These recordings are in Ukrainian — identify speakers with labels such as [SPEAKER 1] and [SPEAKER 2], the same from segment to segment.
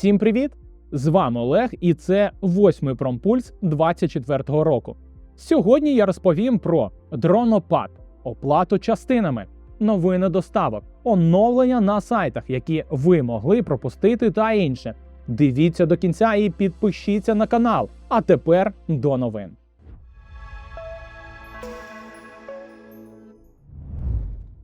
[SPEAKER 1] Всім привіт! З вами Олег, і це восьмий промпульс 24-го року. Сьогодні я розповім про дронопад, оплату частинами, новини доставок, оновлення на сайтах, які ви могли пропустити та інше. Дивіться до кінця і підпишіться на канал. А тепер до новин.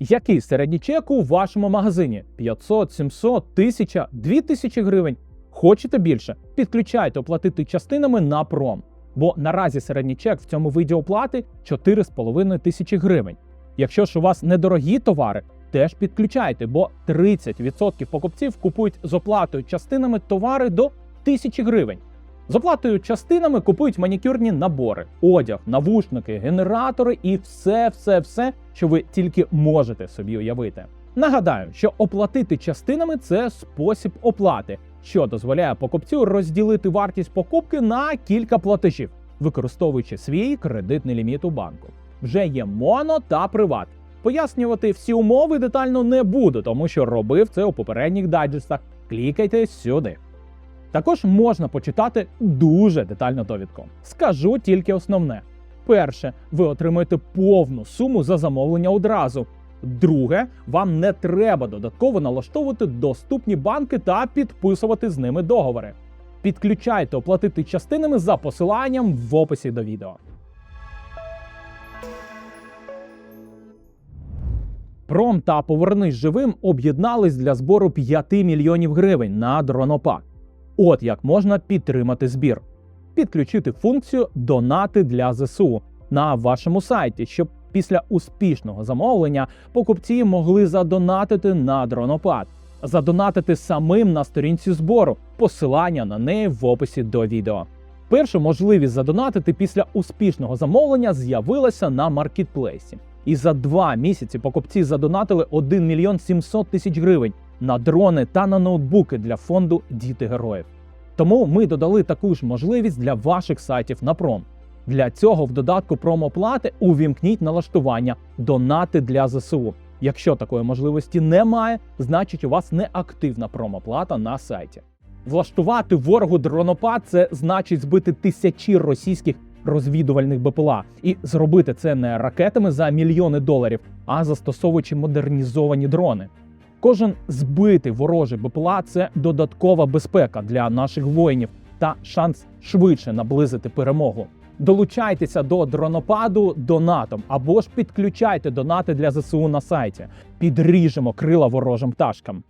[SPEAKER 1] Який середній чек у вашому магазині? 500, 700, 1000, 2000 гривень. Хочете більше? Підключайте оплатити частинами на пром. Бо наразі середній чек в цьому виді оплати 4,5 тисячі гривень. Якщо ж у вас недорогі товари, теж підключайте, бо 30% покупців купують з оплатою частинами товари до 1000 гривень. З оплатою частинами купують манікюрні набори, одяг, навушники, генератори і все, все, все, що ви тільки можете собі уявити. Нагадаю, що оплатити частинами це спосіб оплати, що дозволяє покупцю розділити вартість покупки на кілька платежів, використовуючи свій кредитний ліміт у банку. Вже є моно та приват. Пояснювати всі умови детально не буду, тому що робив це у попередніх дайджестах. Клікайте сюди. Також можна почитати дуже детальну довідку. Скажу тільки основне: перше, ви отримаєте повну суму за замовлення одразу. Друге, вам не треба додатково налаштовувати доступні банки та підписувати з ними договори. Підключайте оплатити частинами за посиланням в описі до відео. Пром та Повернись живим об'єднались для збору 5 мільйонів гривень на дронопад. От як можна підтримати збір. Підключити функцію Донати для ЗСУ на вашому сайті, щоб після успішного замовлення покупці могли задонатити на дронопад, задонатити самим на сторінці збору, посилання на неї в описі до відео. Перша можливість задонатити після успішного замовлення з'явилася на маркетплейсі. І за два місяці покупці задонатили 1 мільйон 700 тисяч гривень на дрони та на ноутбуки для фонду Діти героїв. Тому ми додали таку ж можливість для ваших сайтів на пром. Для цього в додатку промоплати увімкніть налаштування Донати для ЗСУ. Якщо такої можливості немає, значить у вас не активна промоплата на сайті. Влаштувати ворогу дронопад це значить збити тисячі російських розвідувальних БПЛА і зробити це не ракетами за мільйони доларів, а застосовуючи модернізовані дрони. Кожен збитий ворожий БПЛА це додаткова безпека для наших воїнів та шанс швидше наблизити перемогу. Долучайтеся до дронопаду донатом або ж підключайте донати для ЗСУ на сайті. Підріжемо крила ворожим пташкам.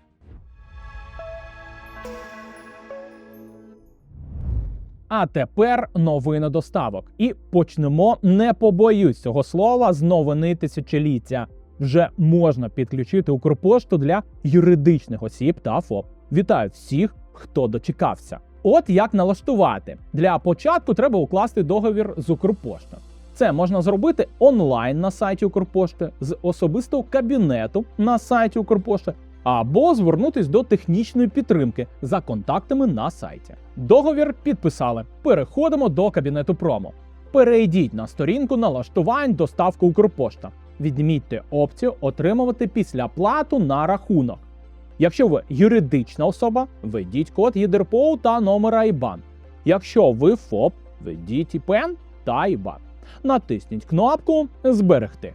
[SPEAKER 1] А тепер новини доставок. І почнемо, не побоюсь цього слова, з новини тисячоліття. Вже можна підключити Укрпошту для юридичних осіб та ФОП. Вітаю всіх, хто дочекався. От як налаштувати. Для початку треба укласти договір з Укрпоштою. Це можна зробити онлайн на сайті Укрпошти, з особистого кабінету на сайті Укрпошти, або звернутись до технічної підтримки за контактами на сайті. Договір підписали. Переходимо до кабінету промо. Перейдіть на сторінку налаштувань доставки Укрпошта. Відмітьте опцію Отримувати після плату на рахунок. Якщо ви юридична особа, введіть код ЄДРПО та номер IBAN. Якщо ви ФОП, введіть ІПН та IBAN. Натисніть кнопку Зберегти.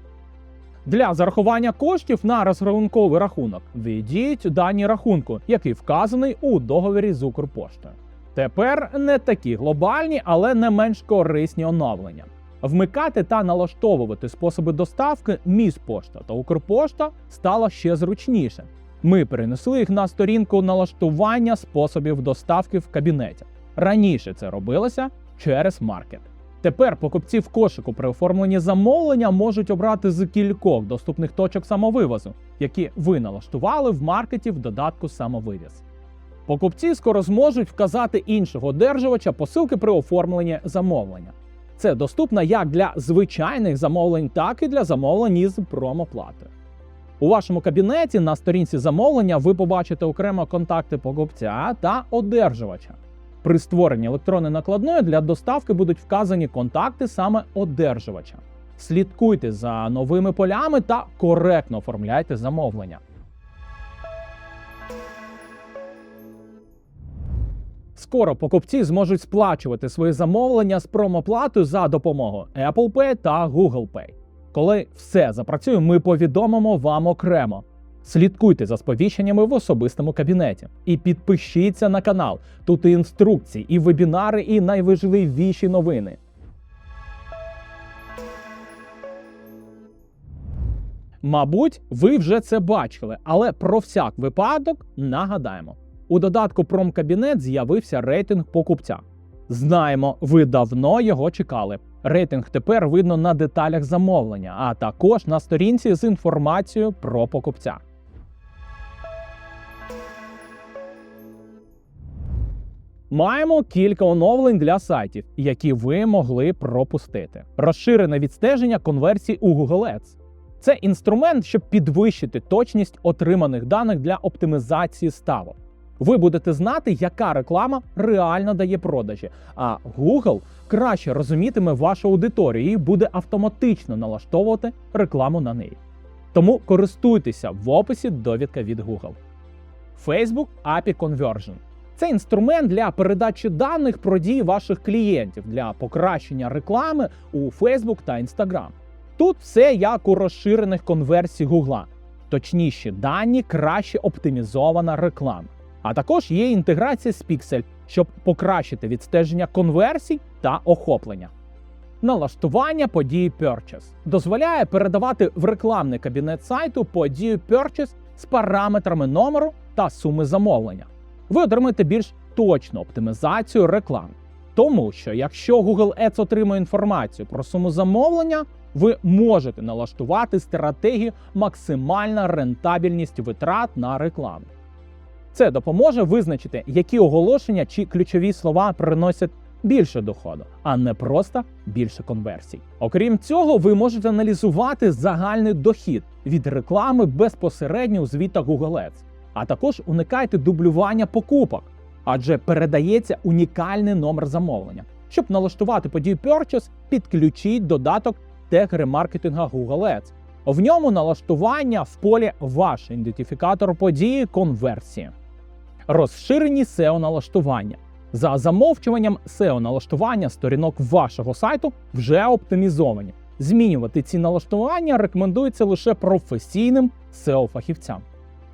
[SPEAKER 1] Для зарахування коштів на розрахунковий рахунок введіть дані рахунку, який вказаний у договорі з Укрпоштою. Тепер не такі глобальні, але не менш корисні оновлення. Вмикати та налаштовувати способи доставки Міськпошта та Укрпошта стало ще зручніше. Ми перенесли їх на сторінку налаштування способів доставки в кабінеті. Раніше це робилося через маркет. Тепер покупці в кошику при оформленні замовлення можуть обрати з кількох доступних точок самовивозу, які ви налаштували в маркеті в додатку самовивіз. Покупці скоро зможуть вказати іншого одержувача посилки при оформленні замовлення. Це доступно як для звичайних замовлень, так і для замовлень із промоплатою. У вашому кабінеті на сторінці замовлення ви побачите окремо контакти покупця та одержувача. При створенні електронної накладної для доставки будуть вказані контакти саме одержувача. слідкуйте за новими полями та коректно оформляйте замовлення. Скоро покупці зможуть сплачувати свої замовлення з промоплатою за допомогою Apple Pay та Google Pay. Коли все запрацює, ми повідомимо вам окремо. Слідкуйте за сповіщеннями в особистому кабінеті і підпишіться на канал. Тут і інструкції, і вебінари, і найважливіші новини. Мабуть, ви вже це бачили, але про всяк випадок нагадаємо. У додатку Промкабінет з'явився рейтинг покупця. Знаємо, ви давно його чекали. Рейтинг тепер видно на деталях замовлення, а також на сторінці з інформацією про покупця. Маємо кілька оновлень для сайтів, які ви могли пропустити. Розширене відстеження конверсій у Google Ads. Це інструмент, щоб підвищити точність отриманих даних для оптимізації ставок. Ви будете знати, яка реклама реально дає продажі, а Google краще розумітиме вашу аудиторію і буде автоматично налаштовувати рекламу на неї. Тому користуйтеся в описі довідка від Google. Facebook API Conversion це інструмент для передачі даних про дії ваших клієнтів для покращення реклами у Facebook та Instagram. Тут все як у розширених конверсій Гугла. Точніші дані, краще оптимізована реклама. А також є інтеграція з Pixel, щоб покращити відстеження конверсій та охоплення. Налаштування події Purchase дозволяє передавати в рекламний кабінет сайту подію Purchase з параметрами номеру та суми замовлення. Ви отримаєте більш точну оптимізацію реклами. Тому що якщо Google Ads отримує інформацію про суму замовлення, ви можете налаштувати стратегію максимальна рентабельність витрат на рекламу. Це допоможе визначити, які оголошення чи ключові слова приносять більше доходу, а не просто більше конверсій. Окрім цього, ви можете аналізувати загальний дохід від реклами безпосередньо у звітах Google Ads, а також уникайте дублювання покупок, адже передається унікальний номер замовлення. Щоб налаштувати подію Purchase, підключіть додаток тег ремаркетинга Google Ads. В ньому налаштування в полі ваш ідентифікатор події конверсії. Розширені SEO налаштування. За замовчуванням SEO налаштування сторінок вашого сайту вже оптимізовані. Змінювати ці налаштування рекомендується лише професійним SEO-фахівцям.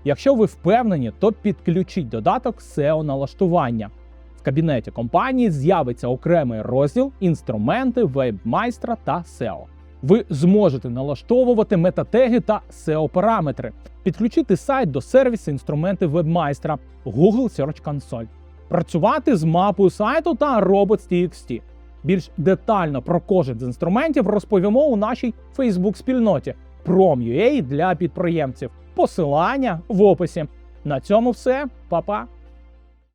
[SPEAKER 1] Якщо ви впевнені, то підключіть додаток SEO налаштування. В кабінеті компанії з'явиться окремий розділ інструменти вебмайстра та SEO. Ви зможете налаштовувати метатеги та SEO-параметри, підключити сайт до сервісу інструменти вебмайстра Google Search Console, працювати з мапою сайту та Robots.txt. Більш детально про кожен з інструментів розповімо у нашій Facebook-спільноті Prom.ua для підприємців. Посилання в описі. На цьому все, Па-па!